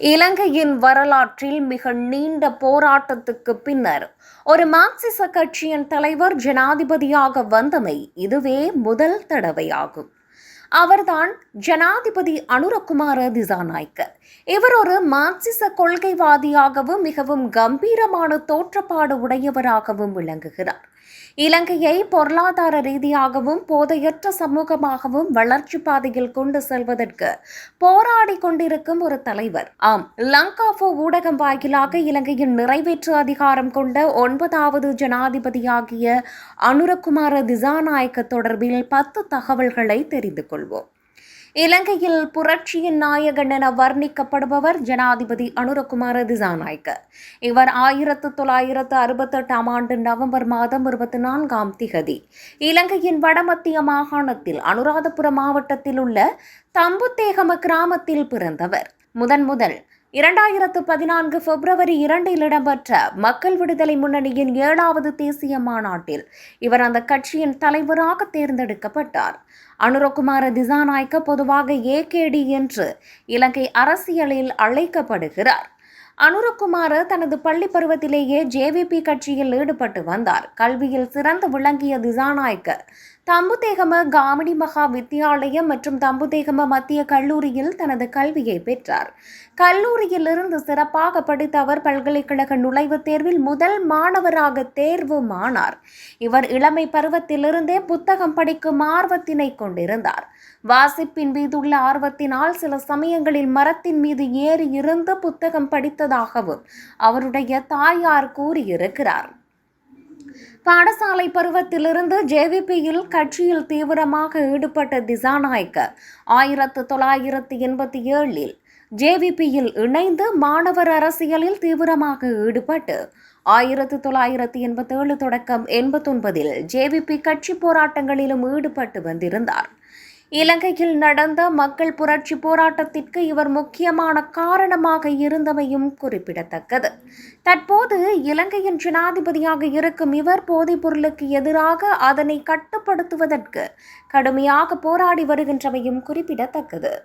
இலங்கையின் வரலாற்றில் மிக நீண்ட போராட்டத்துக்கு பின்னர் ஒரு மார்க்சிச கட்சியின் தலைவர் ஜனாதிபதியாக வந்தமை இதுவே முதல் தடவையாகும். அவர்தான் ஜனாதிபதி அனுரகுமார திசாநாயக்க இவர் ஒரு மார்க்சிச கொள்கைவாதியாகவும் மிகவும் கம்பீரமான தோற்றப்பாடு உடையவராகவும் விளங்குகிறார். இலங்கையை பொருளாதார ரீதியாகவும் போதையற்ற சமூகமாகவும் வளர்ச்சி பாதையில் கொண்டு செல்வதற்கு போராடி கொண்டிருக்கும் ஒரு தலைவர். ஆம் லங்காஃபோ ஊடகம் வாயிலாக இலங்கையின் நிறைவேற்று அதிகாரம் கொண்ட ஒன்பதாவது ஜனாதிபதியாகிய அனுரகுமார திசாநாயக்க தொடர்பில் பத்து தகவல்களை தெரிந்து கொள்வோம். இலங்கையில் புரட்சியின் நாயகன் என வர்ணிக்கப்படுபவர் ஜனாதிபதி அனுரகுமார திசாநாயக்க. இவர் ஆயிரத்து தொள்ளாயிரத்து அறுபத்தெட்டாம் ஆண்டு நவம்பர் மாதம் இருபத்தி நான்காம் திகதி இலங்கையின் வடமத்திய மாகாணத்தில் அனுராதபுரம் மாவட்டத்தில் உள்ள தம்புத்தேகம கிராமத்தில் பிறந்தவர். முதன் முதல் இரண்டாயிரத்து பதினான்கு பிப்ரவரி இரண்டில் இடம்பெற்ற மக்கள் விடுதலை முன்னணியின் ஏழாவது தேசிய மாநாட்டில் இவர் அந்த கட்சியின் தலைவராக தேர்ந்தெடுக்கப்பட்டார். அனுரகுமார திசாநாயக்க பொதுவாக ஏகேடி என்று இலங்கை அரசியலில் அழைக்கப்படுகிறார். அனுரகுமார தனது பள்ளி பருவத்திலேயே ஜேவிபி கட்சியில் ஈடுபட்டு வந்தார். கல்வியில் சிறந்து விளங்கிய திசாநாயக்க தம்புதேகம காமினி மகா வித்தியாலயம் மற்றும் தம்புதேகம மத்திய கல்லூரியில் தனது கல்வியை பெற்றார். கல்லூரியிலிருந்து சிறப்பாக படித்த அவர் பல்கலைக்கழக நுழைவுத் தேர்வில் முதல் மாணவராக தேர்வு மானார் இவர் இளமை பருவத்திலிருந்தே புத்தகம் படிக்கும் ஆர்வத்தினை கொண்டிருந்தார். வாசிப்பின் மீதுள்ள ஆர்வத்தினால் சில சமயங்களில் மரத்தின் மீது ஏறி இருந்து புத்தகம் படித்ததாகவும் அவருடைய தாயார் கூறியிருக்கிறார். பாடசாலை பருவத்திலிருந்து ஜேவிபியில் கட்சியில் தீவிரமாக ஈடுபட்ட திசாநாயக்க ஆயிரத்து தொள்ளாயிரத்து எண்பத்தி ஏழில் ஜேவிபியில் இணைந்து மாணவர் அரசியலில் தீவிரமாக ஈடுபட்டு ஆயிரத்து தொள்ளாயிரத்து எண்பத்தேழு தொடக்கம் எண்பத்தொன்பதில் ஜேவிபி கட்சி போராட்டங்களிலும் ஈடுபட்டு வந்திருந்தார். இலங்கையில் நடந்த மக்கள் புரட்சி போராட்டத்திற்கு இவர் முக்கியமான காரணமாக இருந்தமையும் குறிப்பிடத்தக்கது. தற்போது இலங்கையின் ஜனாதிபதியாக இருக்கும் இவர் போதைப் பொருளுக்கு எதிராக அதனை கட்டுப்படுத்துவதற்கு கடுமையாக போராடி வருகின்றமையும் குறிப்பிடத்தக்கது.